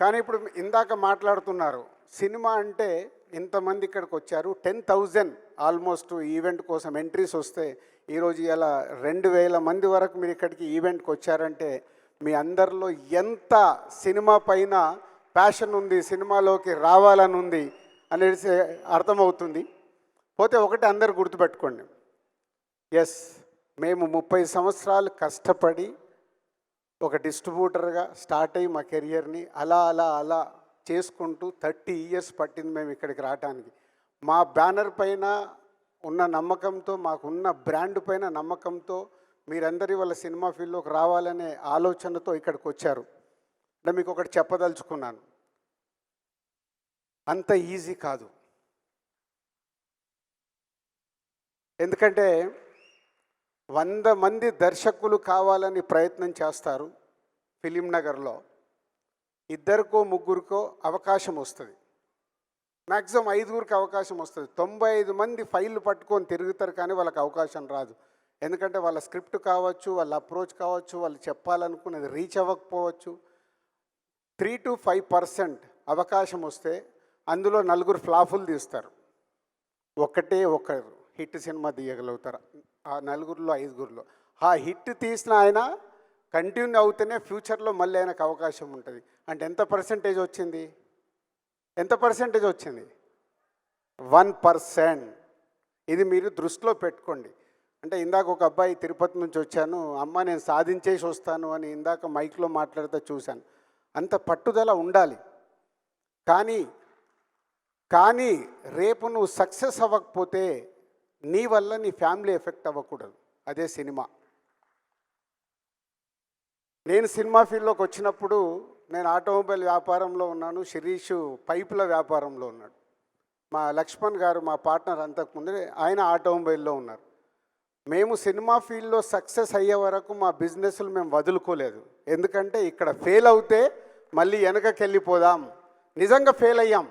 కానీ ఇప్పుడు ఇందాక మాట్లాడుతున్నారు సినిమా అంటే ఇంతమంది ఇక్కడికి వచ్చారు టెన్ థౌజండ్ ఆల్మోస్ట్ ఈవెంట్ కోసం ఎంట్రీస్ వస్తే ఈరోజు ఇలా రెండు వేల మంది వరకు మీరు ఇక్కడికి ఈవెంట్కి వచ్చారంటే మీ అందరిలో ఎంత సినిమా పైన ప్యాషన్ ఉంది సినిమాలోకి రావాలని ఉంది అనేసి అర్థమవుతుంది. పోతే ఒకటి అందరు గుర్తుపెట్టుకోండి. ఎస్ మేము ముప్పై సంవత్సరాలు కష్టపడి ఒక డిస్ట్రిబ్యూటర్గా స్టార్ట్ అయ్యి మా కెరియర్ని అలా అలా అలా చేసుకుంటూ థర్టీ ఇయర్స్ పట్టింది మేము ఇక్కడికి రావడానికి మా బ్యానర్ పైన ఉన్న నమ్మకంతో మాకున్న బ్రాండ్ పైన నమ్మకంతో మీరందరి వాళ్ళ సినిమా ఫీల్డ్లోకి రావాలనే ఆలోచనతో ఇక్కడికి వచ్చారు అంటే మీకు ఒకటి చెప్పదలుచుకున్నాను. అంత ఈజీ కాదు. ఎందుకంటే వంద మంది దర్శకులు కావాలని ప్రయత్నం చేస్తారు ఫిలిం నగర్లో. ఇద్దరికో ముగ్గురికో అవకాశం వస్తుంది. మ్యాక్సిమం ఐదుగురికి అవకాశం వస్తుంది. తొంభై ఐదు మంది ఫైళ్ళు పట్టుకొని తిరుగుతారు కానీ వాళ్ళకి అవకాశం రాదు. ఎందుకంటే వాళ్ళ స్క్రిప్ట్ కావచ్చు వాళ్ళ అప్రోచ్ కావచ్చు వాళ్ళు చెప్పాలనుకున్నది రీచ్ అవ్వకపోవచ్చు. త్రీ టు ఫైవ్ పర్సెంట్ అవకాశం వస్తే అందులో నలుగురు ఫ్లాఫులు తీస్తారు. ఒకటే ఒకరు హిట్ సినిమా తీయగలుగుతారు. ఆ నలుగురిలో ఐదుగురిలో. ఆ హిట్ తీసిన ఆయన కంటిన్యూ అవుతేనే ఫ్యూచర్లో మళ్ళీ ఆయనకు అవకాశం ఉంటుంది. అంటే ఎంత పర్సెంటేజ్ వచ్చింది? ఎంత పర్సెంటేజ్ వచ్చింది? One percent. ఇది మీరు దృష్టిలో పెట్టుకోండి. అంటే ఇందాక ఒక అబ్బాయి తిరుపతి నుంచి వచ్చాను అమ్మ నేను సాధించేసి వస్తాను అని ఇందాక మైక్లో మాట్లాడితే చూశాను. అంత పట్టుదల ఉండాలి. కానీ కానీ రేపు నువ్వు సక్సెస్ అవ్వకపోతే నీ వల్ల నీ ఫ్యామిలీ ఎఫెక్ట్ అవ్వకూడదు. అదే సినిమా. నేను సినిమా ఫీల్డ్లోకి వచ్చినప్పుడు నేను ఆటోమొబైల్ వ్యాపారంలో ఉన్నాను శిరీష్ పైపుల వ్యాపారంలో ఉన్నాడు. మా లక్ష్మణ్ గారు మా పార్ట్నర్ అంతకుముందే ఆయన ఆటోమొబైల్లో ఉన్నారు. మేము సినిమా ఫీల్డ్లో సక్సెస్ అయ్యే వరకు మా బిజినెస్లు మేము వదులుకోలేదు. ఎందుకంటే ఇక్కడ ఫెయిల్ అవుతే మళ్ళీ వెనకకి వెళ్ళిపోదాం నిజంగా ఫెయిల్ అయ్యాం.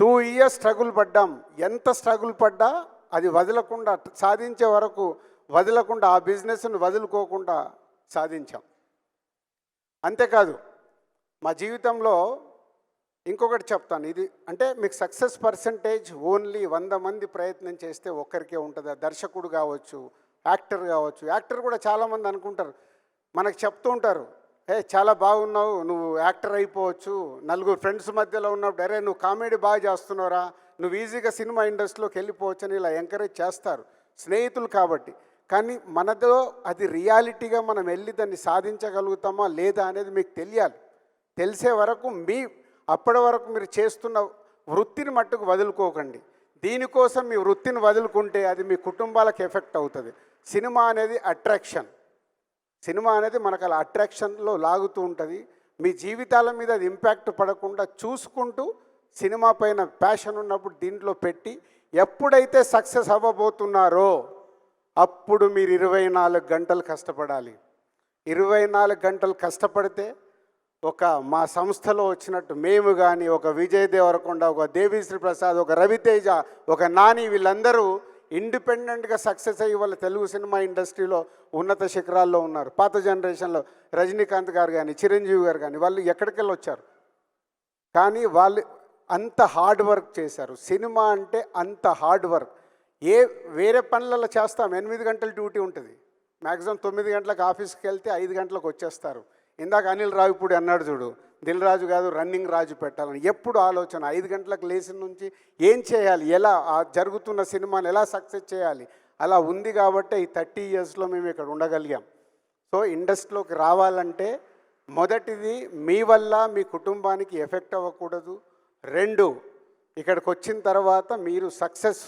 టూ ఇయర్స్ స్ట్రగుల్ పడ్డాం. ఎంత స్ట్రగుల్ పడ్డా అది వదలకుండా సాధించే వరకు వదలకుండా ఆ బిజినెస్ను వదులుకోకుండా సాధించాం. అంతేకాదు మా జీవితంలో ఇంకొకటి చెప్తాను. ఇది అంటే మీకు సక్సెస్ పర్సంటేజ్ ఓన్లీ వంద మంది ప్రయత్నం చేస్తే ఒక్కరికే ఉంటుంది? దర్శకుడు కావచ్చు యాక్టర్ కావచ్చు. యాక్టర్ కూడా చాలామంది అనుకుంటారు. మనకు చెప్తూ ఉంటారు ఏ చాలా బాగున్నావు నువ్వు యాక్టర్ అయిపోవచ్చు. నలుగురు ఫ్రెండ్స్ మధ్యలో ఉన్నప్పుడు అరే నువ్వు కామెడీ బాగా చేస్తున్నావురా. నువ్వు ఈజీగా సినిమా ఇండస్ట్రీలోకి వెళ్ళిపోవచ్చు అని ఇలా ఎంకరేజ్ చేస్తారు. స్నేహితులు కాబట్టి. కానీ మనతో అది రియాలిటీగా మనం వెళ్ళి దాన్ని సాధించగలుగుతామా లేదా అనేది మీకు తెలియాలి. తెలిసే వరకు మీ అప్పటి వరకు మీరు చేస్తున్న వృత్తిని మట్టుకు వదులుకోకండి. దీనికోసం మీ వృత్తిని వదులుకుంటే అది మీ కుటుంబాలకు ఎఫెక్ట్ అవుతుంది. సినిమా అనేది అట్రాక్షన్. సినిమా అనేది మనకు అలా అట్రాక్షన్లో లాగుతూ ఉంటుంది. మీ జీవితాల మీద అది ఇంపాక్ట్ పడకుండా చూసుకుంటూ సినిమా పైన ప్యాషన్ ఉన్నప్పుడు దీంట్లో పెట్టి ఎప్పుడైతే సక్సెస్ అవ్వబోతున్నారో అప్పుడు మీరు ఇరవై నాలుగు గంటలు కష్టపడాలి. ఇరవై నాలుగు గంటలు కష్టపడితే ఒక మా సంస్థలో వచ్చినట్టు మేము కానీ ఒక విజయ్ దేవరకొండ ఒక దేవిశ్రీ ప్రసాద్ ఒక రవితేజ ఒక నాని వీళ్ళందరూ ఇండిపెండెంట్గా సక్సెస్ అయ్యి వాళ్ళ తెలుగు సినిమా ఇండస్ట్రీలో ఉన్నత శిఖరాల్లో ఉన్నారు. పాత జనరేషన్లో రజనీకాంత్ గారు కానీ చిరంజీవి గారు కానీ వాళ్ళు ఎక్కడికెళ్ళి వచ్చారు? కానీ వాళ్ళు అంత హార్డ్ వర్క్ చేశారు. సినిమా అంటే అంత హార్డ్ వర్క్. ఏ వేరే పనులలో చేస్తాం. ఎనిమిది గంటల డ్యూటీ ఉంటుంది. మ్యాక్సిమం తొమ్మిది గంటలకు ఆఫీస్కి వెళ్తే ఐదు గంటలకు వచ్చేస్తారు. ఇందాక అనిల్ రావిపూడి అన్నాడు చూడు దిల్ రాజు కాదు రన్నింగ్ రాజు పెట్టాలని. ఎప్పుడు ఆలోచన ఐదు గంటలకు లేచిన నుంచి ఏం చేయాలి? ఎలా ఆ జరుగుతున్న సినిమాని ఎలా సక్సెస్ చేయాలి? అలా ఉంది కాబట్టి ఈ థర్టీ ఇయర్స్లో మేము ఇక్కడ ఉండగలిగాం. సో ఇండస్ట్రీలోకి రావాలంటే మొదటిది మీ వల్ల మీ కుటుంబానికి ఎఫెక్ట్ అవ్వకూడదు. రెండు ఇక్కడికి వచ్చిన తర్వాత మీరు సక్సెస్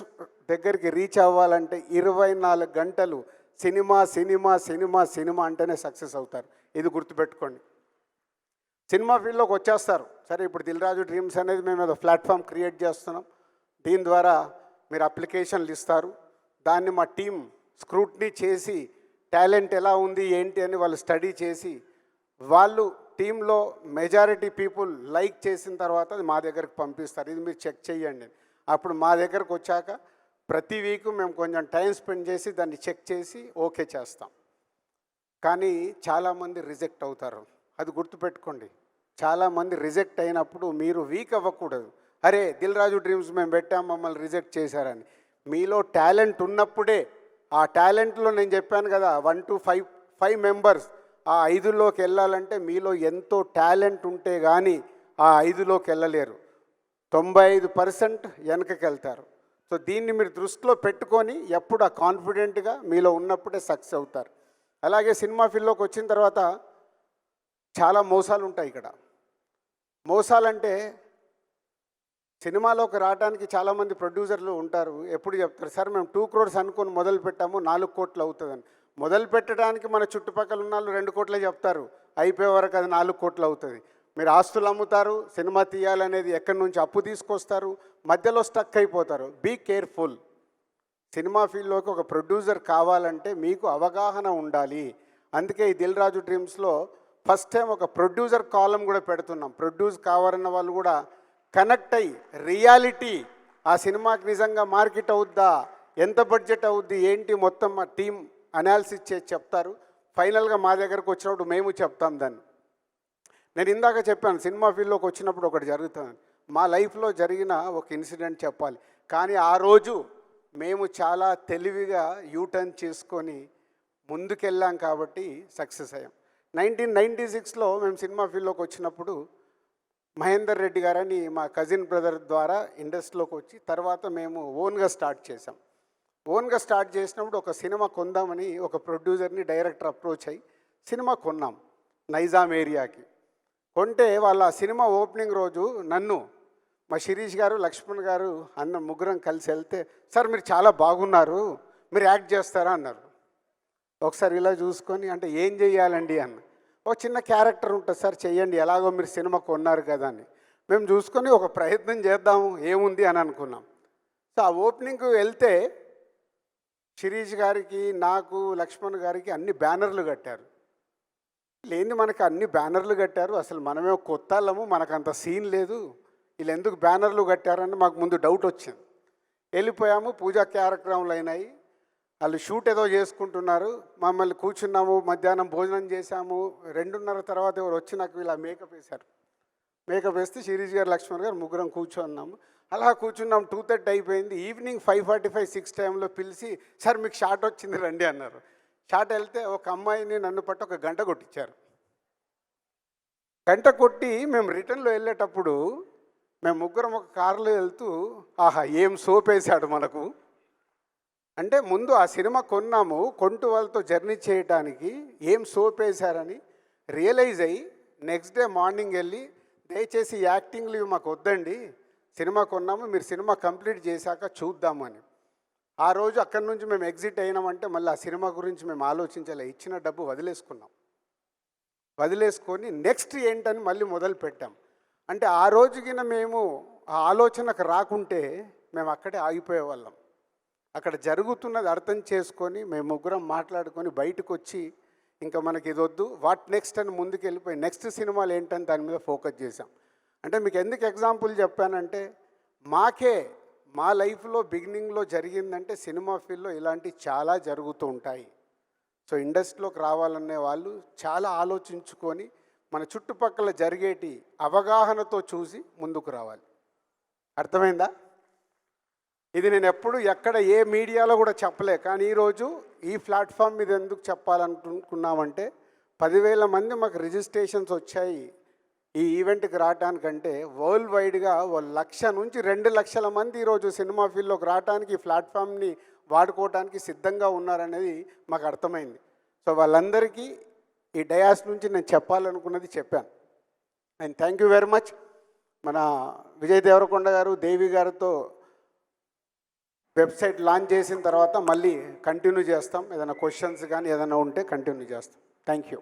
దగ్గరికి రీచ్ అవ్వాలంటే ఇరవై నాలుగు గంటలు సినిమా సినిమా సినిమా సినిమా అంటేనే సక్సెస్ అవుతారు. ఇది గుర్తుపెట్టుకోండి. సినిమా ఫీల్డ్లోకి వచ్చేస్తారు. సరే ఇప్పుడు దిల్రాజు డ్రీమ్స్ అనేది మేము ఏదో ప్లాట్ఫామ్ క్రియేట్ చేస్తున్నాం. దీని ద్వారా మీరు అప్లికేషన్లు ఇస్తారు. దాన్ని మా టీం స్క్రూట్నీ చేసి టాలెంట్ ఎలా ఉంది ఏంటి అని వాళ్ళు స్టడీ చేసి వాళ్ళు టీంలో మెజారిటీ పీపుల్ లైక్ చేసిన తర్వాత అది మా దగ్గరకు పంపిస్తారు. ఇది మీరు చెక్ చేయండి. అప్పుడు మా దగ్గరకు వచ్చాక ప్రతి వీక్ మేము కొంచెం టైం స్పెండ్ చేసి దాన్ని చెక్ చేసి ఓకే చేస్తాం. కానీ చాలామంది రిజెక్ట్ అవుతారు. అది గుర్తుపెట్టుకోండి. చాలామంది రిజెక్ట్ అయినప్పుడు మీరు వీక్ అవ్వకూడదు. అరే దిల్ రాజు డ్రీమ్స్ మేము పెట్టాం మమ్మల్ని రిజెక్ట్ చేశారని. మీలో టాలెంట్ ఉన్నప్పుడే ఆ టాలెంట్లో నేను చెప్పాను కదా one two five five members ఆ ఐదులోకి వెళ్ళాలంటే మీలో ఎంతో టాలెంట్ ఉంటే కానీ ఆ ఐదులోకి వెళ్ళలేరు. తొంభై ఐదు పర్సెంట్ వెనకకి వెళ్తారు సో దీన్ని మీరు దృష్టిలో పెట్టుకొని ఎప్పుడు ఆ కాన్ఫిడెంట్గా మీలో ఉన్నప్పుడే సక్సెస్ అవుతారు. అలాగే సినిమా ఫీల్డ్లోకి వచ్చిన తర్వాత చాలా మోసాలు ఉంటాయి ఇక్కడ. మోసాలంటే సినిమాలోకి రావడానికి చాలామంది ప్రొడ్యూసర్లు ఉంటారు. ఎప్పుడు చెప్తారు సార్ మేము టూ క్రోర్స్ అనుకొని మొదలు పెట్టాము నాలుగు కోట్లు అవుతుందని. మొదలు పెట్టడానికి మన చుట్టుపక్కల ఉన్న వాళ్ళు రెండు కోట్లే చెప్తారు. అయిపోయే వరకు అది నాలుగు కోట్లు అవుతుంది. మీరు ఆస్తులు అమ్ముతారు సినిమా తీయాలనేది ఎక్కడి నుంచి అప్పు తీసుకొస్తారు మధ్యలో స్టక్ అయిపోతారు. బీ కేర్ఫుల్ సినిమా ఫీల్డ్లోకి ఒక ప్రొడ్యూసర్ కావాలంటే మీకు అవగాహన ఉండాలి. అందుకే ఈ దిల్ రాజు డ్రీమ్స్లో ఫస్ట్ టైం ఒక ప్రొడ్యూసర్ కాలం కూడా పెడుతున్నాం. ప్రొడ్యూస్ కావాలన్న వాళ్ళు కూడా కనెక్ట్ అయ్యి రియాలిటీ ఆ సినిమాకి నిజంగా మార్కెట్ అవుద్దా ఎంత బడ్జెట్ అవుద్ది ఏంటి మొత్తం మా టీం అనాలిసిస్ చేసి చెప్తారు. ఫైనల్గా మా దగ్గరకు వచ్చినప్పుడు మేము చెప్తాం దాన్ని. నేను ఇందాక చెప్పాను సినిమా ఫీల్డ్లోకి వచ్చినప్పుడు ఒకటి జరుగుతుంది. మా లైఫ్లో జరిగిన ఒక ఇన్సిడెంట్ చెప్పాలి. కానీ ఆ రోజు మేము చాలా తెలివిగా యూటర్న్ చేసుకొని ముందుకెళ్ళాం కాబట్టి సక్సెస్ అయ్యాం. నైన్టీన్ నైంటీ సిక్స్లో మేము సినిమా ఫీల్డ్లోకి వచ్చినప్పుడు మహేందర్ రెడ్డి గారని మా కజిన్ బ్రదర్ ద్వారా ఇండస్ట్రీలోకి వచ్చి తర్వాత మేము ఓన్గా స్టార్ట్ చేసాం ఓన్గా స్టార్ట్ చేసినప్పుడు ఒక సినిమా కొందామని ఒక ప్రొడ్యూసర్ని డైరెక్టర్ అప్రోచ్ అయ్యి సినిమా కొన్నాం నైజాం ఏరియాకి. కొంటే వాళ్ళ సినిమా ఓపెనింగ్ రోజు నన్ను మా శిరీష్ గారు లక్ష్మణ్ గారు అన్న ముగ్గురం కలిసి వెళ్తే సార్ మీరు చాలా బాగున్నారు మీరు యాక్ట్ చేస్తారా? అన్నారు. ఒకసారి ఇలా చూసుకొని అంటే ఏం చేయాలండి అన్న. ఒక చిన్న క్యారెక్టర్ ఉంటుంది సార్ చెయ్యండి ఎలాగో మీరు సినిమా కొన్నారు కదా అని. మేము చూసుకొని ఒక ప్రయత్నం చేద్దాము ఏముంది అని అనుకున్నాం. సో ఆ ఓపెనింగ్కి వెళ్తే శిరీష్ గారికి నాకు లక్ష్మణ్ గారికి అన్ని బ్యానర్లు కట్టారు. లేని మనకి అన్ని బ్యానర్లు కట్టారు. అసలు మనమే కొత్త వాళ్ళము. మనకు అంత సీన్ లేదు. వీళ్ళు ఎందుకు బ్యానర్లు కట్టారని మాకు ముందు డౌట్ వచ్చింది. వెళ్ళిపోయాము. పూజా కార్యక్రమాలు అయినాయి. వాళ్ళు షూట్ ఏదో చేసుకుంటున్నారు. మమ్మల్ని కూర్చున్నాము. మధ్యాహ్నం భోజనం చేశాము. రెండున్నర తర్వాత ఎవరు వచ్చి నాకు ఇలా మేకప్ వేశారు. మేకప్ వేస్తే శిరీష్ గారు లక్ష్మణ్ గారు ముగ్గురం కూర్చున్నాము. అలా కూర్చున్నాం. టూ థర్టీ అయిపోయింది. Evening five forty five six టైంలో పిలిచి సార్ మీకు షార్ట్ వచ్చింది రండి అన్నారు. షార్ట్ వెళ్తే ఒక అమ్మాయిని నన్ను పట్టి ఒక గంట కొట్టించారు. గంట కొట్టి మేము రిటర్న్లో వెళ్ళేటప్పుడు మేము ముగ్గురం ఒక కారులో వెళ్తూ ఆహా ఏం సోప్ వేసాడు మనకు? అంటే ముందు ఆ సినిమా కొన్నాము కొంటు వాళ్ళతో జర్నీ చేయడానికి ఏం సోప్ వేశారని రియలైజ్ అయ్యి నెక్స్ట్ డే మార్నింగ్ వెళ్ళి దయచేసి యాక్టింగ్లు మాకు వద్దండి సినిమా కొన్నాము మీరు సినిమా కంప్లీట్ చేశాక చూద్దామని ఆ రోజు అక్కడి నుంచి మేము ఎగ్జిట్ అయినామంటే మళ్ళీ ఆ సినిమా గురించి మేము ఆలోచించాలి. ఇచ్చిన డబ్బు వదిలేసుకున్నాం. వదిలేసుకొని నెక్స్ట్ ఏంటని మళ్ళీ మొదలు పెట్టాం. అంటే ఆ రోజుకిన మేము ఆ ఆలోచనకు రాకుంటే మేము అక్కడే ఆగిపోయే వాళ్ళం. అక్కడ జరుగుతున్నది అర్థం చేసుకొని మేము ముగ్గురం మాట్లాడుకొని బయటకు వచ్చి ఇంకా మనకి ఇది వద్దు వాట్ నెక్స్ట్ అని ముందుకు వెళ్ళిపోయి నెక్స్ట్ సినిమాలు ఏంటని దాని మీద ఫోకస్ చేసాం అంటే మీకు ఎందుకు ఎగ్జాంపుల్ చెప్పానంటే మాకే మా లైఫ్లో బిగినింగ్లో జరిగిందంటే సినిమా ఫీల్డ్లో ఇలాంటివి చాలా జరుగుతూ ఉంటాయి. సో ఇండస్ట్రీలోకి రావాలనే వాళ్ళు చాలా ఆలోచించుకొని మన చుట్టుపక్కల జరిగేటి అవగాహనతో చూసి ముందుకు రావాలి. అర్థమైందా? ఇది నేను ఎప్పుడు ఎక్కడ ఏ మీడియాలో కూడా చెప్పలే. కానీ ఈరోజు ఈ ప్లాట్ఫామ్ మీద ఎందుకు చెప్పాలనుకున్నామంటే పదివేల మంది మాకు రిజిస్ట్రేషన్స్ వచ్చాయి. ఈ ఈవెంట్కి రావటానికంటే వరల్డ్ వైడ్గా ఓ లక్ష నుంచి రెండు లక్షల మంది ఈరోజు సినిమా ఫీల్డ్లోకి రావడానికి ఈ ప్లాట్ఫామ్ని వాడుకోవడానికి సిద్ధంగా ఉన్నారనేది మాకు అర్థమైంది. సో వాళ్ళందరికీ ఈ డయాస్ నుంచి నేను చెప్పాలనుకున్నది చెప్పాను. And thank you very much. మన విజయ్ దేవరకొండ గారు దేవి గారితో వెబ్సైట్ లాంచ్ చేసిన తర్వాత మళ్ళీ కంటిన్యూ చేస్తాం. ఏదైనా క్వశ్చన్స్ కానీ ఏదైనా ఉంటే కంటిన్యూ చేస్తాం. Thank you.